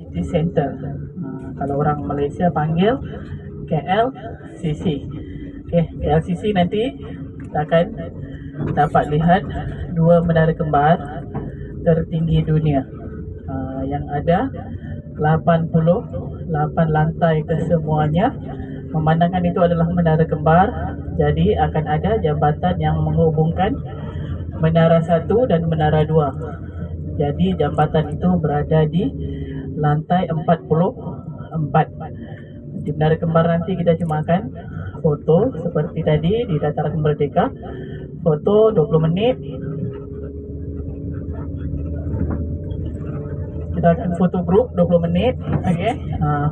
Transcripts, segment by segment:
City Center. Uh, kalau orang Malaysia panggil KLCC. Okey, KLCC nanti kita akan dapat lihat dua menara kembar tertinggi dunia. Uh, yang ada 88 lantai kesemuanya. Memandangkan itu adalah menara kembar, jadi akan ada jambatan yang menghubungkan menara satu dan menara dua. Jadi jambatan itu berada di lantai 44. Di menara kembar nanti kita cuma akan foto seperti tadi di dataran merdeka. Foto 20 menit. Kita akan foto grup 20 menit. Okey. Uh,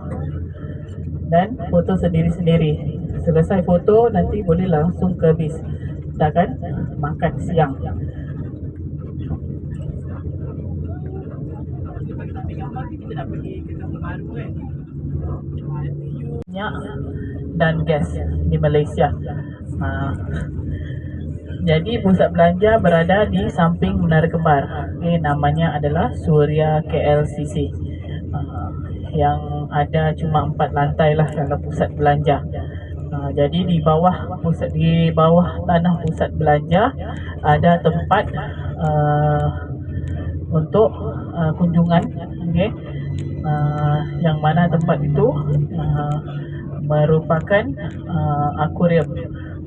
dan foto sendiri-sendiri. Selesai foto nanti boleh langsung ke bis. Kita akan makan siang. Minyak dan gas di Malaysia. Ha. Jadi pusat belanja berada di samping Menara Kembar. Okay, namanya adalah Surya KLCC. Ha. Yang ada cuma empat lantai lah dalam pusat belanja. Ha. Jadi di bawah pusat di bawah tanah pusat belanja ada tempat uh, untuk uh, kunjungan. Okay. Uh, yang mana tempat itu uh, merupakan uh, akuarium.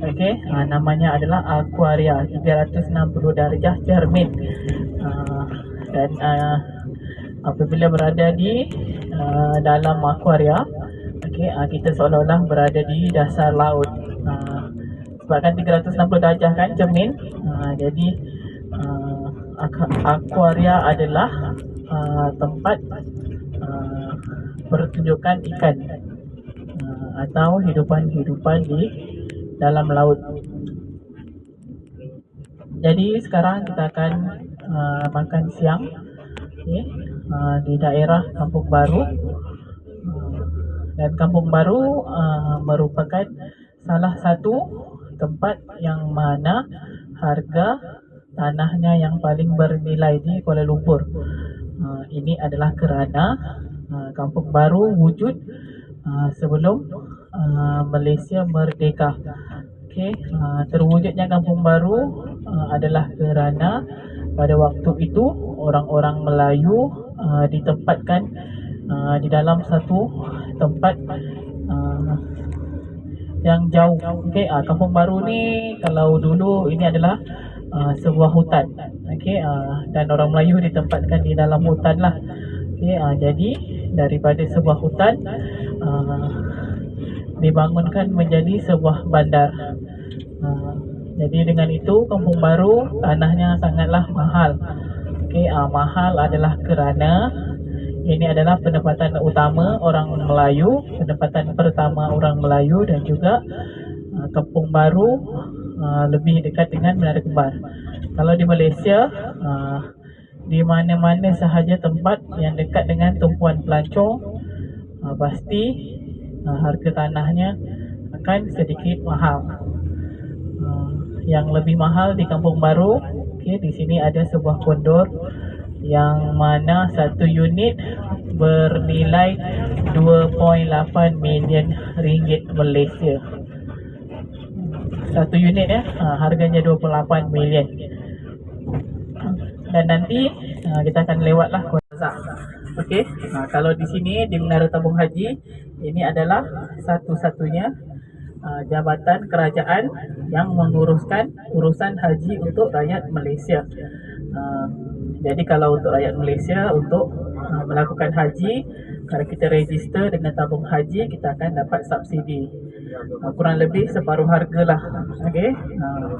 Okey, uh, namanya adalah Aquaria 360 darjah cermin. Uh, dan uh, apabila berada di uh, dalam akuaria, okey, uh, kita seolah-olah berada di dasar laut. Uh, sebabkan 360 darjah kan cermin. Uh, jadi uh, akuaria adalah uh, tempat uh, pertunjukan ikan uh, atau hidupan-hidupan di dalam laut. Jadi sekarang kita akan uh, makan siang okay, uh, di daerah Kampung Baru. Uh, dan Kampung Baru uh, merupakan salah satu tempat yang mana harga tanahnya yang paling bernilai di Kuala Lumpur. Uh, ini adalah kerana uh, Kampung Baru wujud uh, sebelum uh, Malaysia merdeka. Okey, uh, terwujudnya Kampung Baru uh, adalah kerana pada waktu itu orang-orang Melayu uh, ditempatkan uh, di dalam satu tempat uh, yang jauh. Okey, uh, Kampung Baru ni kalau dulu ini adalah uh, sebuah hutan. Okey, uh, dan orang Melayu ditempatkan di dalam hutan lah. Okey, uh, jadi daripada sebuah hutan uh, dibangunkan menjadi sebuah bandar. Uh, jadi dengan itu kampung baru tanahnya sangatlah mahal. Okey, uh, mahal adalah kerana ini adalah pendapatan utama orang Melayu, pendapatan pertama orang Melayu dan juga uh, kampung baru uh, lebih dekat dengan Menara Kembar. Kalau di Malaysia, uh, di mana-mana sahaja tempat yang dekat dengan tumpuan pelancong, uh, pasti uh, harga tanahnya akan sedikit mahal. Uh, yang lebih mahal di Kampung Baru, okay, di sini ada sebuah kondor yang mana satu unit bernilai 2.8 million ringgit Malaysia. Satu unit ya, ha, harganya 28 million. Dan nanti ha, kita akan lewatlah Kuala Okey, ha, kalau di sini di Menara Tabung Haji ini adalah satu-satunya jabatan kerajaan yang menguruskan urusan haji untuk rakyat Malaysia. Jadi kalau untuk rakyat Malaysia untuk melakukan haji, kalau kita register dengan tabung haji, kita akan dapat subsidi. Uh, kurang lebih separuh harga lah. Okay? Uh,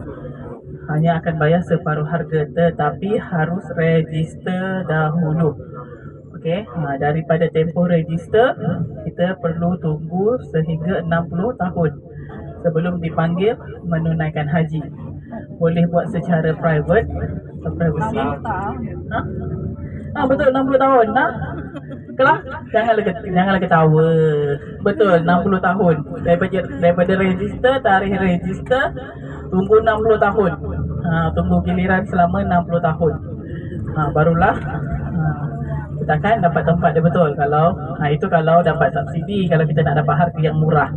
hanya akan bayar separuh harga tetapi harus register dahulu. Okey, ha, daripada tempoh register kita perlu tunggu sehingga 60 tahun sebelum dipanggil menunaikan haji. Boleh buat secara private privacy. Ha? Ah betul 60 tahun. Ha? Kelah janganlah janganlah ketawa. Betul 60 tahun. Daripada daripada register tarikh register tunggu 60 tahun. Ha, tunggu giliran selama 60 tahun. Ha, barulah ha, kita takkan dapat tempat dia betul kalau ha, itu kalau dapat subsidi kalau kita nak dapat harga yang murah